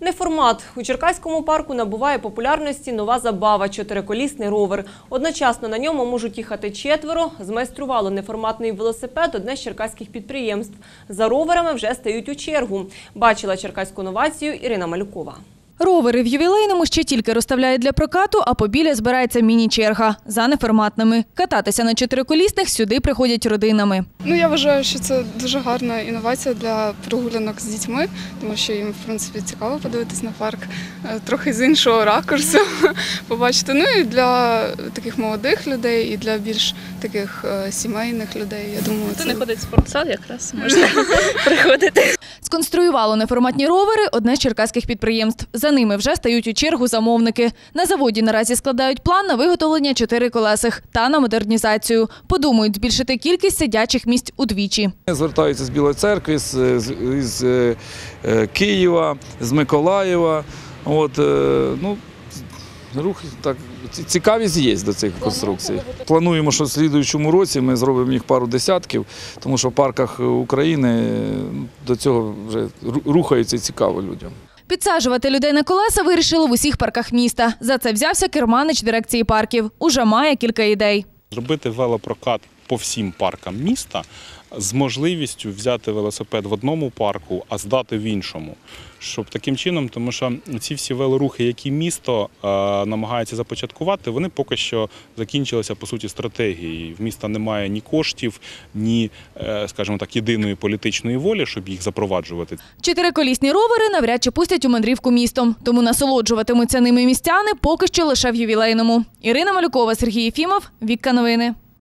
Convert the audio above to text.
Неформат. У Черкаському парку набуває популярності нова забава – чотириколісний ровер. Одночасно на ньому можуть їхати четверо. Змайструвало неформатний велосипед одне з черкаських підприємств. За роверами вже стають у чергу. Бачила черкаську новацію Ірина Малюкова. Ровери в ювілейному ще тільки розставляють для прокату, а побіля збирається міні-черга за неформатними. Кататися на чотириколісних сюди приходять родинами. Ну я вважаю, що це дуже гарна інновація для прогулянок з дітьми, тому що їм в принципі цікаво подивитись на парк е, трохи з іншого ракурсу, побачити. Ну і для таких молодих людей, і для більш таких е, сімейних людей. Я думаю, це не ходить в спортзал, якраз можна приходити. Сконструювало неформатні ровери одне з черкаських підприємств. За ними вже стають у чергу замовники. На заводі наразі складають план на виготовлення чотири колесих та на модернізацію. Подумають збільшити кількість сидячих місць удвічі. Звертаються з Білої церкви, з, з, з е, е, Києва, з Миколаєва. От, е, ну, рух так, цікавість є до цих конструкцій. Плануємо, що в слідуючому році ми зробимо їх пару десятків, тому що в парках України до цього вже рухаються цікаво людям. Підсаджувати людей на колеса вирішили в усіх парках міста. За це взявся керманич дирекції парків. Уже має кілька ідей. зробити велопрокат по всім паркам міста з можливістю взяти велосипед в одному парку, а здати в іншому. Щоб таким чином, тому що ці всі велорухи, які місто е, намагається започаткувати, вони поки що закінчилися по суті стратегією. В міста немає ні коштів, ні, е, скажімо так, єдиної політичної волі, щоб їх запроваджувати. Чотириколісні ровери навряд чи пустять у мандрівку містом, тому насолоджуватимуться ними містяни поки що лише в ювілейному. Ірина Малюкова, Сергій Єфімов, Вікка Новини.